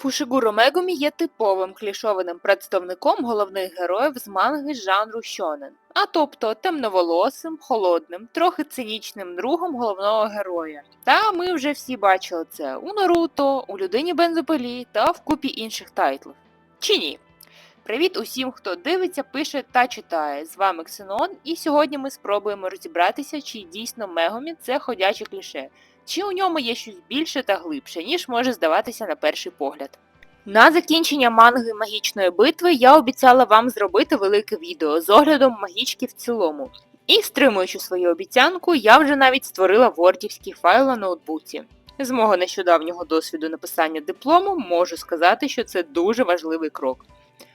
Фушигуро Мегумі є типовим клішованим представником головних героїв з манги жанру шонен, а тобто темноволосим, холодним, трохи цинічним другом головного героя. Та ми вже всі бачили це у Наруто, у людині бензопилі та в купі інших тайтлів. Чи ні? Привіт усім, хто дивиться, пише та читає. З вами Ксенон, і сьогодні ми спробуємо розібратися, чи дійсно Мегумі це ходяче кліше, чи у ньому є щось більше та глибше, ніж може здаватися на перший погляд. На закінчення манги магічної битви я обіцяла вам зробити велике відео з оглядом магічки в цілому. І стримуючи свою обіцянку, я вже навіть створила вордівський файл на ноутбуці. З мого нещодавнього досвіду написання диплому можу сказати, що це дуже важливий крок.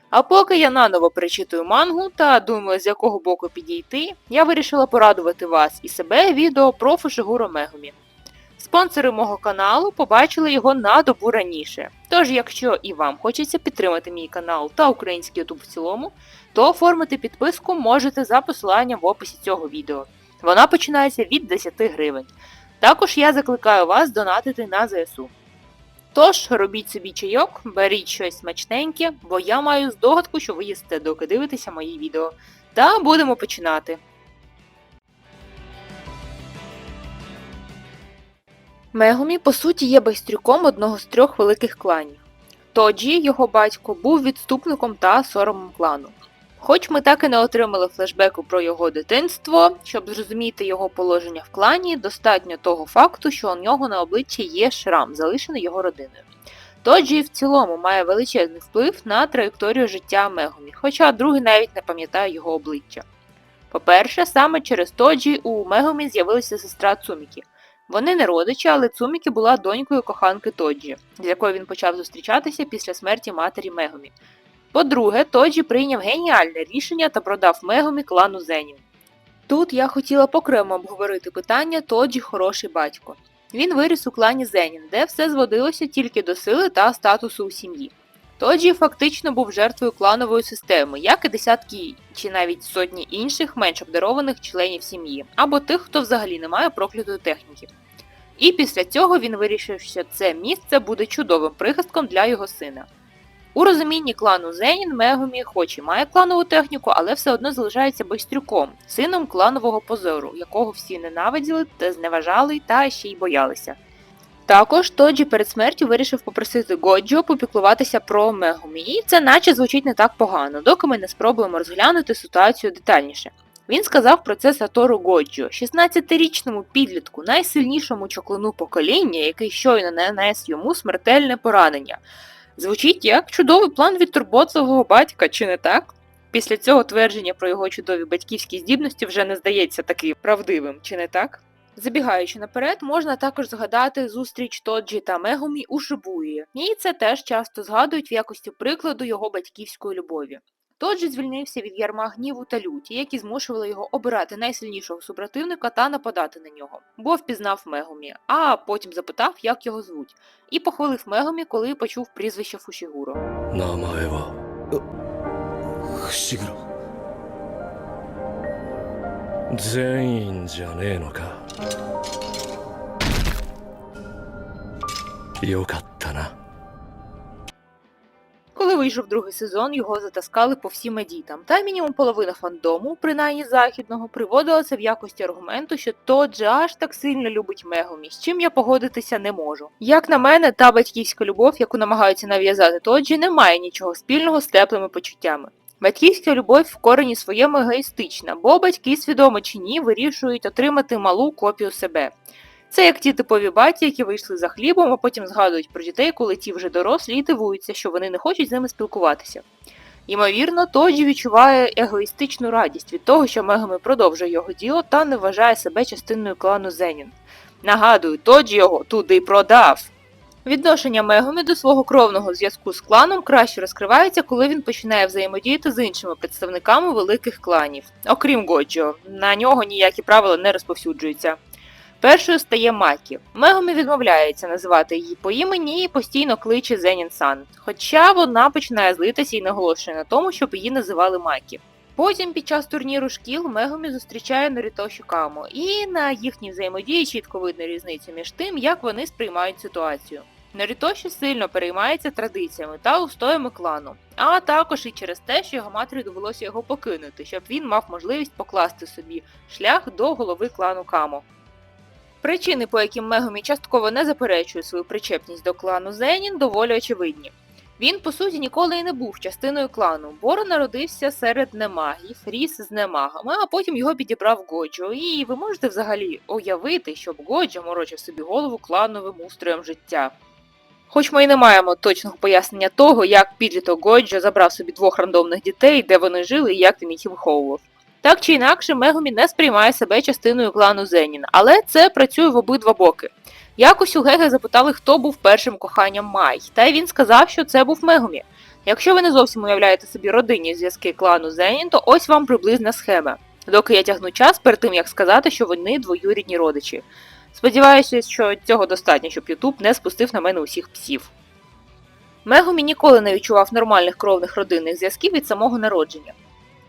А поки я наново перечитую мангу та думаю, з якого боку підійти, я вирішила порадувати вас і себе відео про Фушигуро Мегумі. Спонсори мого каналу побачили його на добу раніше. Тож, якщо і вам хочеться підтримати мій канал та український YouTube в цілому, то оформити підписку можете за посиланням в описі цього відео. Вона починається від 10 гривень. Також я закликаю вас донатити на ЗСУ. Тож, робіть собі чайок, беріть щось смачненьке, бо я маю здогадку, що ви їсте, доки дивитеся мої відео. Та будемо починати. Мегумі, по суті, є байстрюком одного з трьох великих кланів. Тоджі, його батько, був відступником та соромом клану. Хоч ми так і не отримали флешбеку про його дитинство, щоб зрозуміти його положення в клані, достатньо того факту, що у нього на обличчі є шрам, залишений його родиною. Тоджі в цілому має величезний вплив на траєкторію життя Мегумі, хоча другий навіть не пам'ятає його обличчя. По-перше, саме через Тоджі у Мегумі з'явилася сестра Цумікі. Вони не родичі, але Цумікі була донькою коханки Тоджі, з якою він почав зустрічатися після смерті матері Мегумі. По-друге, Тоджі прийняв геніальне рішення та продав Мегумі клану Зенів. Тут я хотіла окремо обговорити питання Тоджі хороший батько. Він виріс у клані Зенін, де все зводилося тільки до сили та статусу у сім'ї. Тоджі фактично був жертвою кланової системи, як і десятки чи навіть сотні інших менш обдарованих членів сім'ї, або тих, хто взагалі не має проклятої техніки. І після цього він вирішив, що це місце буде чудовим прихистком для його сина. У розумінні клану Зенін Мегумі хоч і має кланову техніку, але все одно залишається байстрюком, сином кланового позору, якого всі ненавиділи та зневажали та ще й боялися. Також Тоджі перед смертю вирішив попросити Годжо попіклуватися про Мегумі, і це наче звучить не так погано, доки ми не спробуємо розглянути ситуацію детальніше. Він сказав про це Сатору Годжо, 16-річному підлітку, найсильнішому чоклину покоління, який щойно нанес йому смертельне поранення. Звучить як чудовий план від турботливого батька, чи не так? Після цього твердження про його чудові батьківські здібності вже не здається таким правдивим, чи не так? Забігаючи наперед, можна також згадати зустріч Тоджі та Мегумі у Шибуї, і це теж часто згадують в якості прикладу його батьківської любові. Тоджі звільнився від ярма гніву та люті, які змушували його обирати найсильнішого супротивника та нападати на нього, бо впізнав Мегумі, а потім запитав, як його звуть, і похвалив Мегумі, коли почув прізвище Фушігуро. 名前は伏黒全員じゃねえのかよかったな коли вийшов другий сезон, його затаскали по всім едітам, та мінімум половина фандому, принаймні західного, приводила це в якості аргументу, що Тоджі аж так сильно любить Мегумі, з чим я погодитися не можу. Як на мене, та батьківська любов, яку намагаються нав'язати Тоджі, не має нічого спільного з теплими почуттями. Батьківська любов в корені своєму егоїстична, бо батьки, свідомо чи ні, вирішують отримати малу копію себе. Це як ті типові баті, які вийшли за хлібом, а потім згадують про дітей, коли ті вже дорослі і дивуються, що вони не хочуть з ними спілкуватися. Ймовірно, Тоджі відчуває егоїстичну радість від того, що Мегами продовжує його діло та не вважає себе частиною клану Зенін. Нагадую, Тоджі його туди продав. Відношення Мегумі до свого кровного зв'язку з кланом краще розкривається, коли він починає взаємодіяти з іншими представниками великих кланів, окрім Годжо. На нього ніякі правила не розповсюджуються. Першою стає Макі. Мегумі відмовляється називати її по імені і постійно кличе Зенін Сан, хоча вона починає злитися і наголошує на тому, щоб її називали Макі. Потім під час турніру шкіл Мегумі зустрічає Норіто Шукамо, і на їхній взаємодії чітко видно різницю між тим, як вони сприймають ситуацію. Нарітоші сильно переймається традиціями та устоями клану, а також і через те, що його матері довелося його покинути, щоб він мав можливість покласти собі шлях до голови клану Камо. Причини, по яким Мегумі частково не заперечує свою причепність до клану Зенін, доволі очевидні. Він, по суті, ніколи і не був частиною клану. Боро народився серед немагів, ріс з немагами, а потім його підібрав Годжо. І ви можете взагалі уявити, щоб Годжо морочив собі голову клановим устроєм життя. Хоч ми і не маємо точного пояснення того, як підліток Годжо забрав собі двох рандомних дітей, де вони жили і як він їх виховував. Так чи інакше, Мегумі не сприймає себе частиною клану Зенін, але це працює в обидва боки. Якось у Геге запитали, хто був першим коханням Май, та він сказав, що це був Мегумі. Якщо ви не зовсім уявляєте собі родинні зв'язки клану Зенін, то ось вам приблизна схема. Доки я тягну час перед тим, як сказати, що вони двоюрідні родичі. Сподіваюся, що цього достатньо, щоб Ютуб не спустив на мене усіх псів. Мегумі ніколи не відчував нормальних кровних родинних зв'язків від самого народження.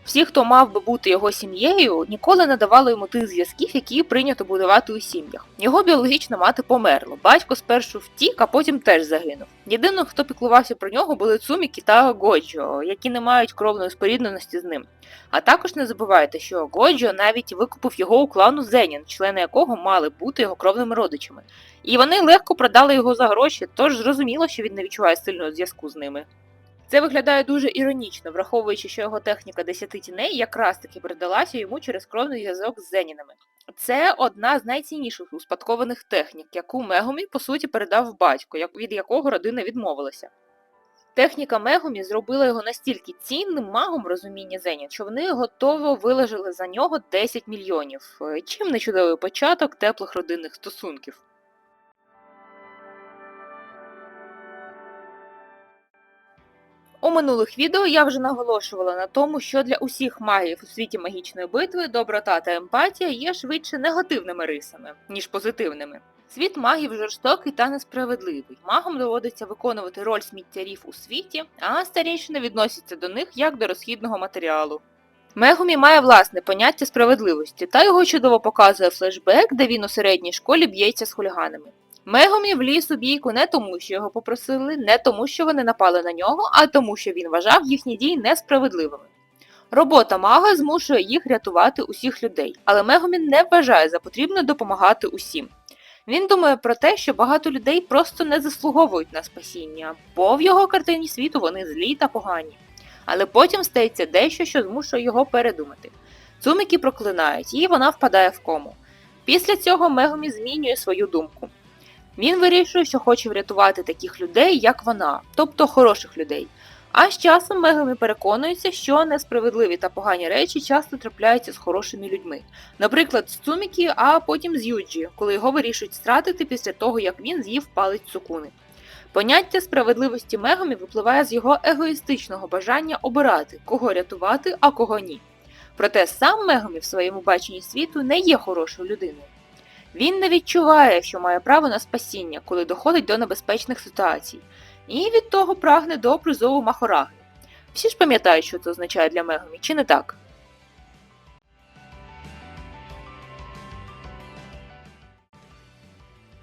Всі, хто мав би бути його сім'єю, ніколи не давали йому тих зв'язків, які прийнято будувати у сім'ях. Його біологічна мати померла. Батько спершу втік, а потім теж загинув. Єдиним, хто піклувався про нього, були Цумікі та Годжо, які не мають кровної спорідненості з ним. А також не забувайте, що Годжо навіть викупив його у клану Зенін, члени якого мали бути його кровними родичами. І вони легко продали його за гроші, тож зрозуміло, що він не відчуває сильного зв'язку з ними. Це виглядає дуже іронічно, враховуючи, що його техніка десяти тіней якраз таки передалася йому через кровний зв'язок з Зенінами. Це одна з найцінніших успадкованих технік, яку Мегумі, по суті, передав батько, від якого родина відмовилася. Техніка Мегумі зробила його настільки цінним магом розуміння Зенін, що вони готово виложили за нього 10 мільйонів. Е, Чим не чудовий початок теплих родинних стосунків. У минулих відео я вже наголошувала на тому, що для усіх магів у світі магічної битви доброта та емпатія є швидше негативними рисами, ніж позитивними. Світ магів жорстокий та несправедливий. Магам доводиться виконувати роль сміттярів у світі, а старішини відносяться до них як до розхідного матеріалу. Мегумі має власне поняття справедливості, та його чудово показує флешбек, де він у середній школі б'ється з хуліганами. Мегомі вліз у бійку не тому, що його попросили, не тому, що вони напали на нього, а тому, що він вважав їхні дії несправедливими. Робота мага змушує їх рятувати усіх людей, але Мегомі не вважає за потрібне допомагати усім. Він думає про те, що багато людей просто не заслуговують на спасіння, бо в його картині світу вони злі та погані. Але потім стається дещо, що змушує його передумати. Цумики проклинають, і вона впадає в кому. Після цього Мегомі змінює свою думку. Він вирішує, що хоче врятувати таких людей, як вона, тобто хороших людей. А з часом Мегамі переконується, що несправедливі та погані речі часто трапляються з хорошими людьми. Наприклад, з Цумікі, а потім з Юджі, коли його вирішують стратити після того, як він з'їв палець цукуни. Поняття справедливості Мегамі випливає з його егоїстичного бажання обирати, кого рятувати, а кого ні. Проте сам Мегамі в своєму баченні світу не є хорошою людиною. Він не відчуває, що має право на спасіння, коли доходить до небезпечних ситуацій, і від того прагне до призову Махораги. Всі ж пам'ятають, що це означає для Мегамі, чи не так?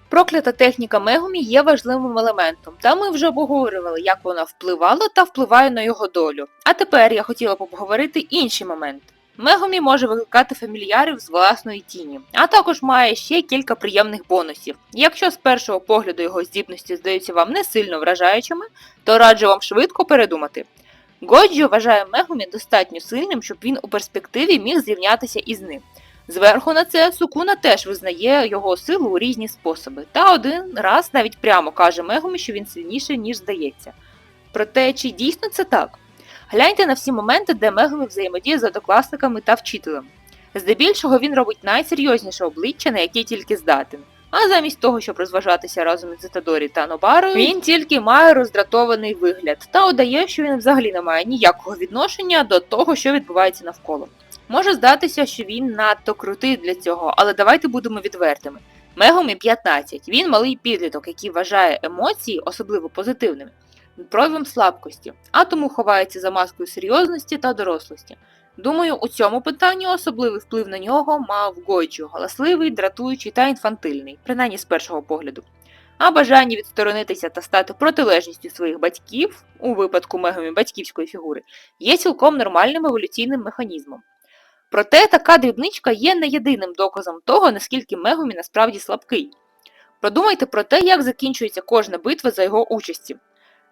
Проклята техніка Мегумі є важливим елементом, та ми вже обговорювали, як вона впливала та впливає на його долю. А тепер я хотіла б обговорити інший момент. Мегумі може викликати фамільярів з власної тіні, а також має ще кілька приємних бонусів. Якщо з першого погляду його здібності здаються вам не сильно вражаючими, то раджу вам швидко передумати. Годжо вважає Мегумі достатньо сильним, щоб він у перспективі міг зрівнятися із ним. Зверху на це Сукуна теж визнає його силу у різні способи, та один раз навіть прямо каже Мегумі, що він сильніший, ніж здається. Проте, чи дійсно це так? Гляньте на всі моменти, де Мегумі взаємодіє з однокласниками та вчителем. Здебільшого він робить найсерйозніше обличчя, на яке тільки здатен. А замість того, щоб розважатися разом із Ітадорі та Нобарою, він тільки має роздратований вигляд та удає, що він взагалі не має ніякого відношення до того, що відбувається навколо. Може здатися, що він надто крутий для цього, але давайте будемо відвертими. Мегумі 15. Він малий підліток, який вважає емоції, особливо позитивними, проявом слабкості, а тому ховається за маскою серйозності та дорослості. Думаю, у цьому питанні особливий вплив на нього мав Гойчу, галасливий, дратуючий та інфантильний, принаймні з першого погляду. а бажання відсторонитися та стати протилежністю своїх батьків, у випадку Мегумі батьківської фігури, є цілком нормальним еволюційним механізмом. Проте така дрібничка є не єдиним доказом того, наскільки Мегумі насправді слабкий. Продумайте про те, як закінчується кожна битва за його участі.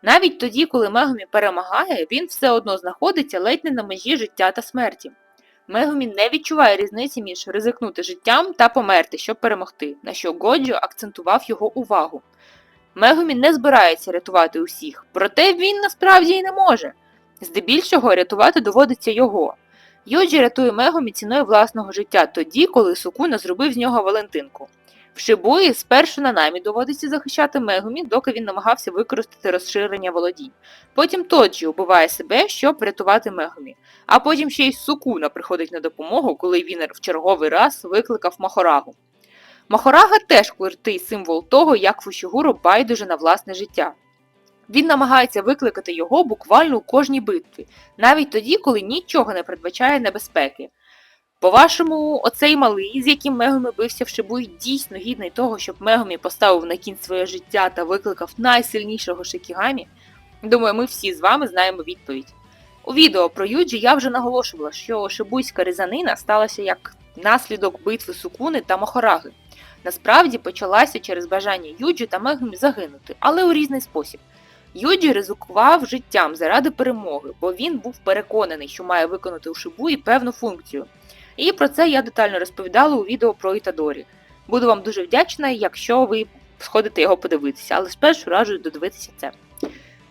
Навіть тоді, коли Мегумі перемагає, він все одно знаходиться ледь не на межі життя та смерті. Мегумі не відчуває різниці між ризикнути життям та померти, щоб перемогти, на що Годжо акцентував його увагу. Мегумі не збирається рятувати усіх, проте він насправді і не може. Здебільшого рятувати доводиться його. Йоджі рятує Мегумі ціною власного життя тоді, коли Сукуна зробив з нього Валентинку. В Шибуї спершу на намі доводиться захищати Мегумі, доки він намагався використати розширення володінь. Потім Тоджі убиває себе, щоб врятувати Мегумі. А потім ще й Сукуна приходить на допомогу, коли він в черговий раз викликав Махорагу. Махорага теж крутий символ того, як Фушігуру байдуже на власне життя. Він намагається викликати його буквально у кожній битві, навіть тоді, коли нічого не передбачає небезпеки. По-вашому, оцей малий, з яким Мегумі бився в Шибуї, дійсно гідний того, щоб Мегумі поставив на кінь своє життя та викликав найсильнішого Шикігамі? Думаю, ми всі з вами знаємо відповідь. У відео про Юджі я вже наголошувала, що шибуйська різанина сталася як наслідок битви Сукуни та Мохораги. Насправді почалася через бажання Юджі та Мегумі загинути, але у різний спосіб. Юджі ризикував життям заради перемоги, бо він був переконаний, що має виконати у Шибуї певну функцію. І про це я детально розповідала у відео про Ітадорі. Буду вам дуже вдячна, якщо ви сходите його подивитися, але спершу раджу додивитися це.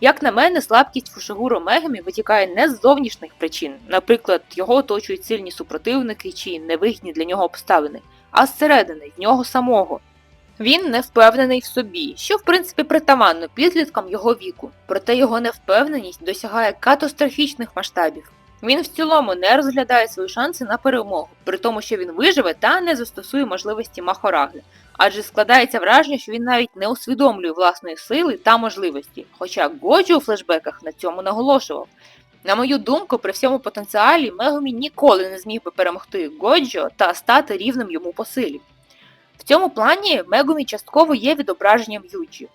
Як на мене, слабкість Фушигуро Мегамі витікає не з зовнішніх причин, наприклад, його оточують сильні супротивники чи невигідні для нього обставини, а зсередини, в нього самого. Він не впевнений в собі, що в принципі притаманно підліткам його віку, проте його невпевненість досягає катастрофічних масштабів. Він в цілому не розглядає свої шанси на перемогу, при тому, що він виживе та не застосує можливості Махораги, адже складається враження, що він навіть не усвідомлює власної сили та можливості, хоча Годжо у флешбеках на цьому наголошував. На мою думку, при всьому потенціалі Мегумі ніколи не зміг би перемогти Годжо та стати рівним йому по силі. В цьому плані Мегумі частково є відображенням Юджі.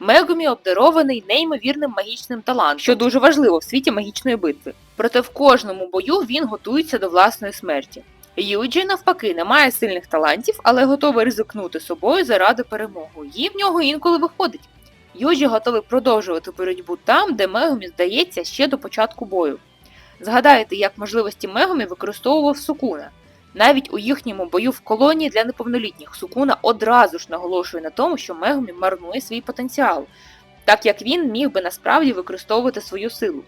Мегумі обдарований неймовірним магічним талантом, що дуже важливо в світі магічної битви. Проте в кожному бою він готується до власної смерті. Юджі, навпаки, не має сильних талантів, але готовий ризикнути собою заради перемоги. І в нього інколи виходить. Юджі готовий продовжувати боротьбу там, де Мегумі здається ще до початку бою. Згадайте, як можливості Мегумі використовував Сукуна. Навіть у їхньому бою в колонії для неповнолітніх Сукуна одразу ж наголошує на тому, що Мегумі марнує свій потенціал, так як він міг би насправді використовувати свою силу.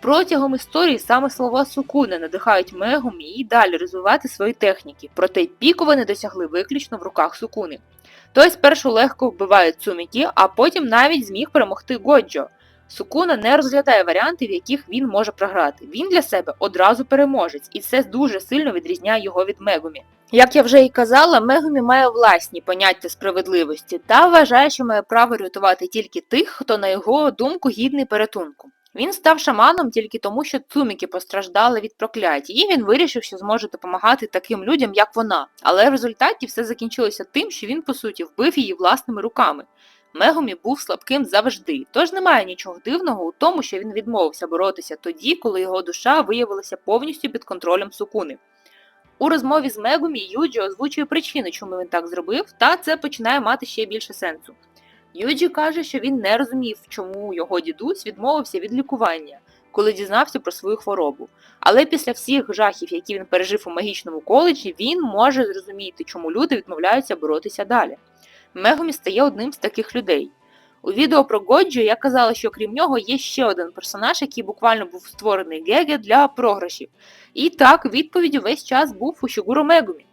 Протягом історії саме слова Сукуна надихають Мегумі і далі розвивати свої техніки, проте піку вони досягли виключно в руках Сукуни. Той спершу легко вбиває Цумікі, а потім навіть зміг перемогти Годжо. Сукуна не розглядає варіанти, в яких він може програти. Він для себе одразу переможець, і це дуже сильно відрізняє його від Мегумі. Як я вже і казала, Мегумі має власні поняття справедливості та вважає, що має право рятувати тільки тих, хто, на його думку, гідний порятунку. Він став шаманом тільки тому, що цуміки постраждали від прокляття, і він вирішив, що зможе допомагати таким людям, як вона. Але в результаті все закінчилося тим, що він, по суті, вбив її власними руками. Мегумі був слабким завжди, тож немає нічого дивного у тому, що він відмовився боротися тоді, коли його душа виявилася повністю під контролем Сукуни. У розмові з Мегумі Юджі озвучує причини, чому він так зробив, та це починає мати ще більше сенсу. Юджі каже, що він не розумів, чому його дідусь відмовився від лікування, коли дізнався про свою хворобу. Але після всіх жахів, які він пережив у магічному коледжі, він може зрозуміти, чому люди відмовляються боротися далі. Мегумі стає одним з таких людей. У відео про Годжо я казала, що крім нього є ще один персонаж, який буквально був створений Геге для програшів. І так, відповіддю весь час був Фушігуро Мегумі.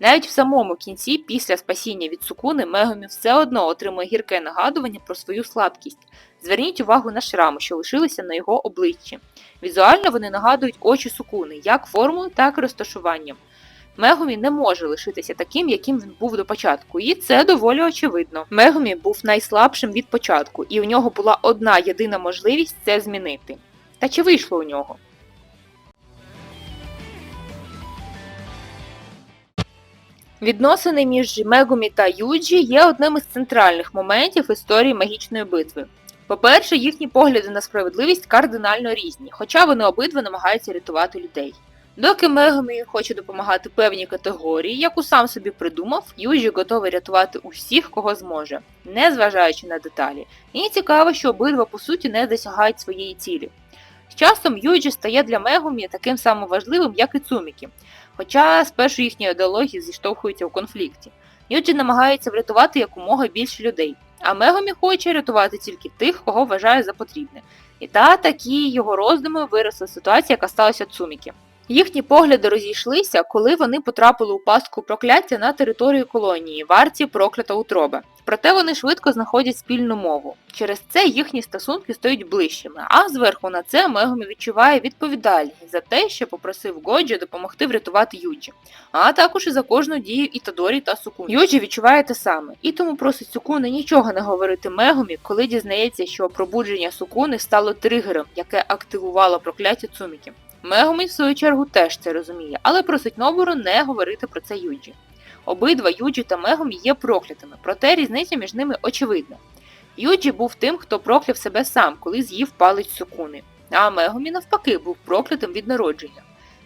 Навіть в самому кінці, після спасіння від Сукуни, Мегумі все одно отримує гірке нагадування про свою слабкість. Зверніть увагу на шрами, що лишилися на його обличчі. Візуально вони нагадують очі Сукуни, як формою, так і розташуванням. Мегумі не може лишитися таким, яким він був до початку, і це доволі очевидно. Мегумі був найслабшим від початку, і у нього була одна єдина можливість це змінити. Та чи вийшло у нього? Відносини між Мегумі та Юджі є одним із центральних моментів історії магічної битви. По-перше, їхні погляди на справедливість кардинально різні, хоча вони обидва намагаються рятувати людей. Доки Мегумі хоче допомагати певній категорії, яку сам собі придумав, Юджі готовий рятувати усіх, кого зможе, не зважаючи на деталі. І цікаво, що обидва по суті не досягають своєї цілі. З часом Юджі стає для Мегумі таким самим важливим, як і Цумікі, хоча спершу їхні ідеології зіштовхуються у конфлікті. Юджі намагається врятувати якомога більше людей, а Мегумі хоче рятувати тільки тих, кого вважає за потрібне. І та такі його роздуми виросла ситуація, яка сталася Цумікі. Їхні погляди розійшлися, коли вони потрапили у пастку прокляття на територію колонії, варті проклята утроба. Проте вони швидко знаходять спільну мову. Через це їхні стосунки стають ближчими, а зверху на це Мегумі відчуває відповідальність за те, що попросив Годжі допомогти врятувати Юджі, а також і за кожну дію Ітадорі та Сукуни. Юджі відчуває те саме, і тому просить Сукуни нічого не говорити Мегумі, коли дізнається, що пробудження Сукуни стало тригером, яке активувало прокляття Цумікі. Мегумі, в свою чергу, теж це розуміє, але просить Нобуру не говорити про це Юджі. Обидва Юджі та Мегумі є проклятими, проте різниця між ними очевидна. Юджі був тим, хто прокляв себе сам, коли з'їв палець Сукуни, а Мегумі, навпаки, був проклятим від народження.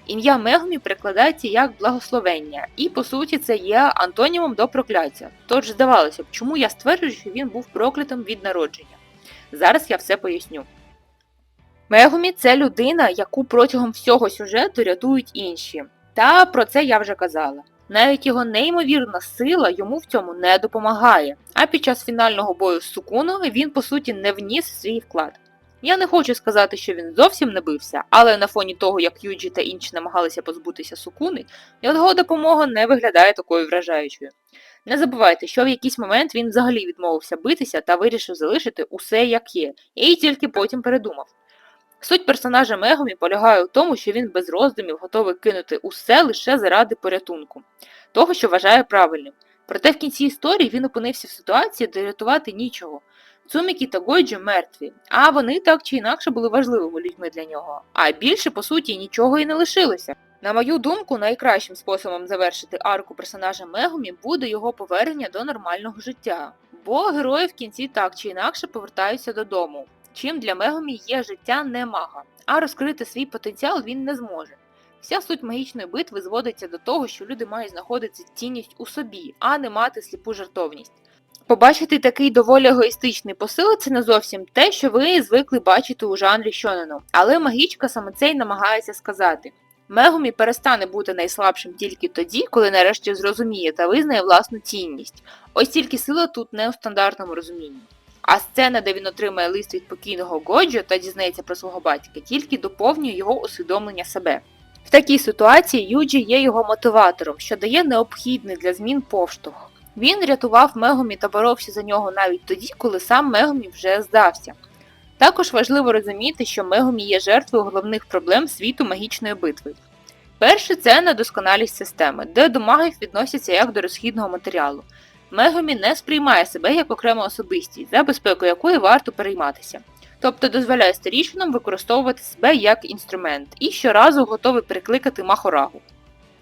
Ім'я Мегумі перекладається як благословення, і по суті це є антонімом до прокляття. Тож здавалося б, чому я стверджую, що він був проклятим від народження. Зараз я все поясню. Мегумі це людина, яку протягом всього сюжету рятують інші. Та про це я вже казала. Навіть його неймовірна сила йому в цьому не допомагає, а під час фінального бою з Сукуною він по суті не вніс свій вклад. Я не хочу сказати, що він зовсім не бився, але на фоні того, як Юджі та інші намагалися позбутися Сукуни, його допомога не виглядає такою вражаючою. Не забувайте, що в якийсь момент він взагалі відмовився битися та вирішив залишити усе як є, і тільки потім передумав. Суть персонажа Мегумі полягає у тому, що він без роздумів готовий кинути усе лише заради порятунку, того, що вважає правильним. Проте в кінці історії він опинився в ситуації, де рятувати нічого. Цумікі та Гойджі мертві, а вони так чи інакше були важливими людьми для нього. А більше, по суті, нічого і не лишилося. На мою думку, найкращим способом завершити арку персонажа Мегумі буде його повернення до нормального життя, бо герої в кінці так чи інакше повертаються додому. Чим для Мегумі є життя не мага, а розкрити свій потенціал він не зможе. Вся суть магічної битви зводиться до того, що люди мають знаходити цінність у собі, а не мати сліпу жартовність. Побачити такий доволі егоїстичний посил це не зовсім те, що ви звикли бачити у жанрі Шонену, але магічка саме це й намагається сказати. Мегумі перестане бути найслабшим тільки тоді, коли нарешті зрозуміє та визнає власну цінність. Ось тільки сила тут не у стандартному розумінні. А сцена, де він отримає лист від покійного Годжо та дізнається про свого батька, тільки доповнює його усвідомлення себе. В такій ситуації Юджі є його мотиватором, що дає необхідний для змін поштовх. Він рятував Мегумі та боровся за нього навіть тоді, коли сам Мегумі вже здався. Також важливо розуміти, що Мегумі є жертвою головних проблем світу магічної битви. Перше це недосконалість системи, де до магів відносяться як до розхідного матеріалу. Мегумі не сприймає себе як окрему особистість, за безпекою якої варто перейматися. Тобто дозволяє старішинам використовувати себе як інструмент і щоразу готовий перекликати Махорагу.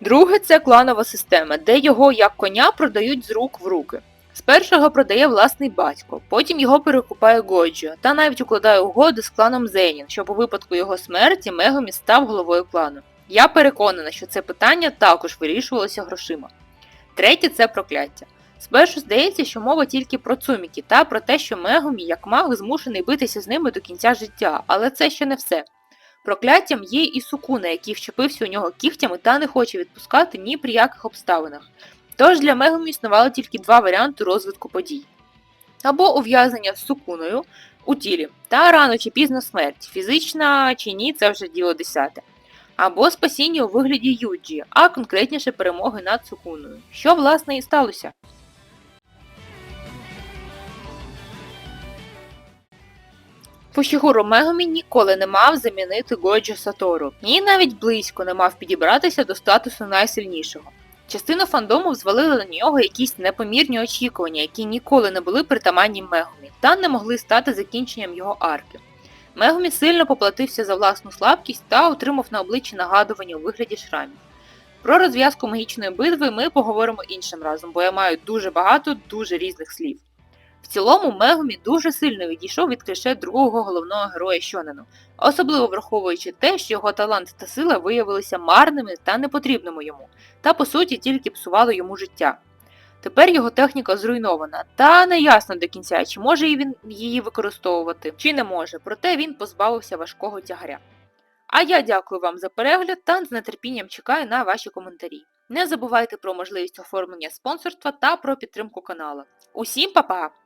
Друге це кланова система, де його як коня продають з рук в руки. Спершу його продає власний батько, потім його перекупає Годжо та навіть укладає угоди з кланом Зенін, щоб у випадку його смерті Мегумі став головою клану. Я переконана, що це питання також вирішувалося грошима. Третє це прокляття. Спершу здається, що мова тільки про цуміки та про те, що Мегумі, як маг, змушений битися з ними до кінця життя, але це ще не все. Прокляттям є і Сукуна, який вчепився у нього кігтями та не хоче відпускати ні при яких обставинах. Тож для Мегумі існувало тільки два варіанти розвитку подій: або ув'язнення з Сукуною у тілі, та рано чи пізно смерть, фізична чи ні, це вже діло десяте. Або спасіння у вигляді Юджі, а конкретніше перемоги над Сукуною, що власне і сталося. Фушігуру Мегумі ніколи не мав замінити Годжо Сатору, і навіть близько не мав підібратися до статусу найсильнішого. Частину фандому взвалили на нього якісь непомірні очікування, які ніколи не були притаманні Мегумі, та не могли стати закінченням його арки. Мегумі сильно поплатився за власну слабкість та отримав на обличчі нагадування у вигляді шрамів. Про розв'язку магічної битви ми поговоримо іншим разом, бо я маю дуже багато дуже різних слів. В цілому Мегумі дуже сильно відійшов від кліше другого головного героя Щонену, особливо враховуючи те, що його талант та сила виявилися марними та непотрібними йому, та по суті тільки псували йому життя. Тепер його техніка зруйнована, та не ясно до кінця, чи може він її використовувати, чи не може, проте він позбавився важкого тягаря. А я дякую вам за перегляд та з нетерпінням чекаю на ваші коментарі. Не забувайте про можливість оформлення спонсорства та про підтримку каналу. Усім па-па!